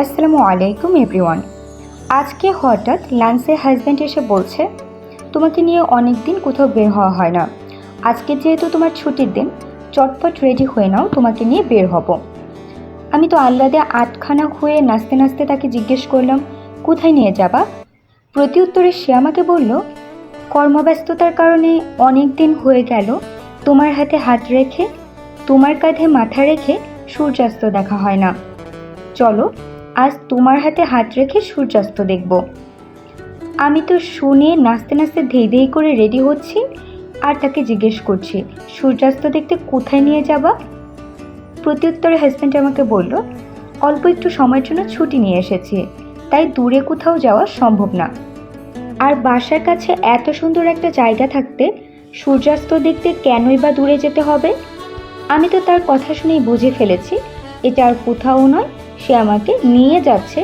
আসসালামু আলাইকুম, এভরিওয়ান। আজকে হঠাৎ লান্সের হাজব্যান্ড এসে বলছে, তোমাকে নিয়ে অনেক দিন কোথাও বের হওয়া হয় না। আজকে যেহেতু তোমার ছুটির দিন, চটপট রেডি হয়ে নাও, তোমাকে নিয়ে বের হব। আমি তো আহ্লাদে আটখানা হয়ে নাচতে নাচতে তাকে জিজ্ঞেস করলাম, কোথায় নিয়ে যাবা? প্রতি উত্তরে সে আমাকে বলল, কর্মব্যস্ততার কারণে অনেক দিন হয়ে গেল, তোমার হাতে হাত রেখে, তোমার কাঁধে মাথা রেখে সূর্যাস্ত দেখা হয় না। চলো আজ তোমার হাতে হাত রেখে সূর্যাস্ত দেখব। আমি তো শুনে নাচতে নাচতে ধেই ধেই করে রেডি হচ্ছি আর তাকে জিজ্ঞেস করছি, সূর্যাস্ত দেখতে কোথায় নিয়ে যাবা? প্রত্যুত্তরে হাজব্যান্ড আমাকে বলল, অল্প একটু সময়ের জন্য ছুটি নিয়ে এসেছি, তাই দূরে কোথাও যাওয়া সম্ভব না। আর বাসার কাছে এত সুন্দর একটা জায়গা থাকতে সূর্যাস্ত দেখতে কেনই বা দূরে যেতে হবে? আমি তো তার কথা শুনেই বুঝে ফেলেছি, এটা আর কোথাও নয় সে আমাকে নিয়ে যাচ্ছে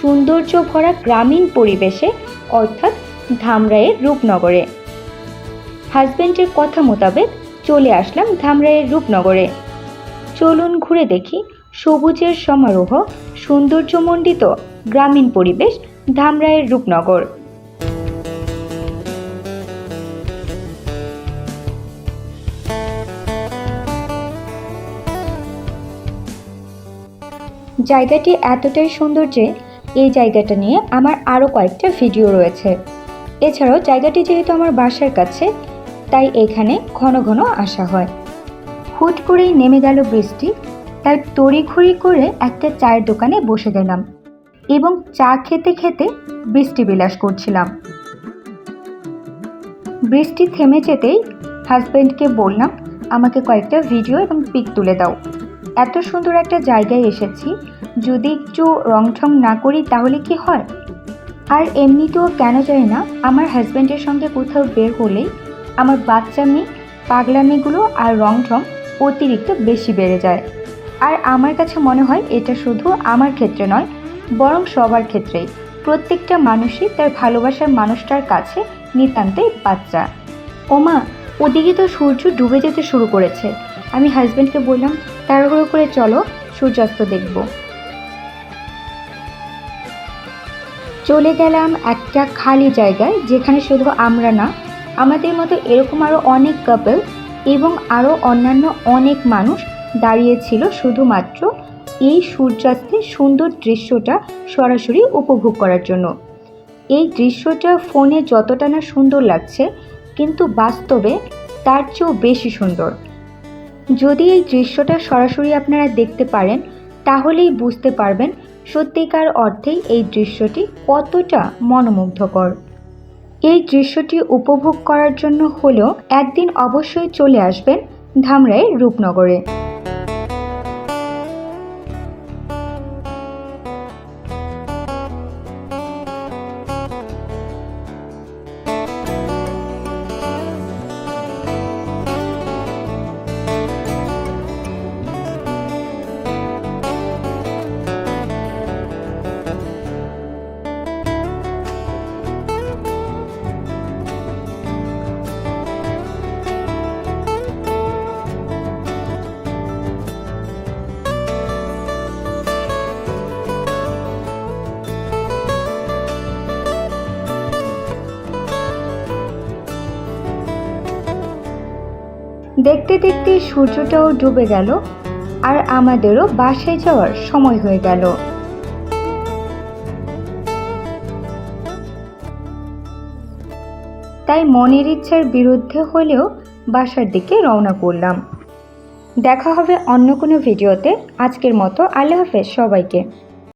সৌন্দর্য ভরা গ্রামীণ পরিবেশে, অর্থাৎ ধামরাইয়ের রূপনগরে। হাজব্যান্ডের কথা মোতাবেক চলে আসলাম ধামরাইয়ের রূপনগরে। চলুন ঘুরে দেখি সবুজের সমারোহ সৌন্দর্যমণ্ডিত গ্রামীণ পরিবেশ ধামরাইয়ের রূপনগর। জায়গাটি এতটাই সুন্দর যে এই জায়গাটা নিয়ে আমার আরও কয়েকটা ভিডিও রয়েছে। এছাড়াও জায়গাটি যেহেতু আমার বাসার কাছে, তাই এখানে ঘন ঘন আসা হয়। হুট করেই নেমে গেল বৃষ্টি, তাই তড়িঘড়ি করে একটা চায়ের দোকানে বসে গেলাম এবং চা খেতে খেতে বৃষ্টি বিলাস করছিলাম। বৃষ্টি থেমে যেতেই হাজব্যান্ডকে বললাম, আমাকে কয়েকটা ভিডিও এবং পিক তুলে দাও। এত সুন্দর একটা জায়গায় এসেছি, যদি একটু রং ঠং না করি তাহলে কি হয়? আর এমনিতেও কেন যায় না, আমার হাজব্যান্ডের সঙ্গে কোথাও বের হলেই আমার বাচ্চামি পাগলামিগুলো আর রং ঠং অতিরিক্ত বেশি বেড়ে যায়। আর আমার কাছে মনে হয় এটা শুধু আমার ক্ষেত্রে নয়, বরং সবার ক্ষেত্রেই। প্রত্যেকটা মানুষই তার ভালোবাসার মানুষটার কাছে নিতান্তই বাচ্চা। ওমা, ওদিকে তো সূর্য ডুবে যেতে শুরু করেছে। আমি হাজব্যান্ডকে বললাম তাড়াহুড়ো করে চলো, সূর্যাস্ত দেখব। চলে গেলাম একটা খালি জায়গায়, যেখানে শুধু আমরা না, আমাদের মতো এরকম আরও অনেক কাপল এবং আরও অন্যান্য অনেক মানুষ দাঁড়িয়েছিল শুধুমাত্র এই সূর্যাস্তের সুন্দর দৃশ্যটা সরাসরি উপভোগ করার জন্য। এই দৃশ্যটা ফোনে যতটা না সুন্দর লাগছে, কিন্তু বাস্তবে তার চেয়েও বেশি সুন্দর। যদি এই দৃশ্যটা সরাসরি আপনারা দেখতে পারেন, তাহলেই বুঝতে পারবেন সত্যিকার অর্থেই এই দৃশ্যটি কতটা মনোমুগ্ধকর। এই দৃশ্যটি উপভোগ করার জন্য হলেও একদিন অবশ্যই চলে আসবেন ধামরাই রূপনগরে। দেখতে দেখতে সূর্যটাও ডুবে গেল আর আমাদেরও বাসায় যাওয়ার সময় হয়ে গেল। তাই মনের ইচ্ছার বিরুদ্ধে হলেও বাসার দিকে রওনা করলাম। দেখা হবে অন্য কোনো ভিডিওতে। আজকের মতো আল্লাহ হাফেজ সবাইকে।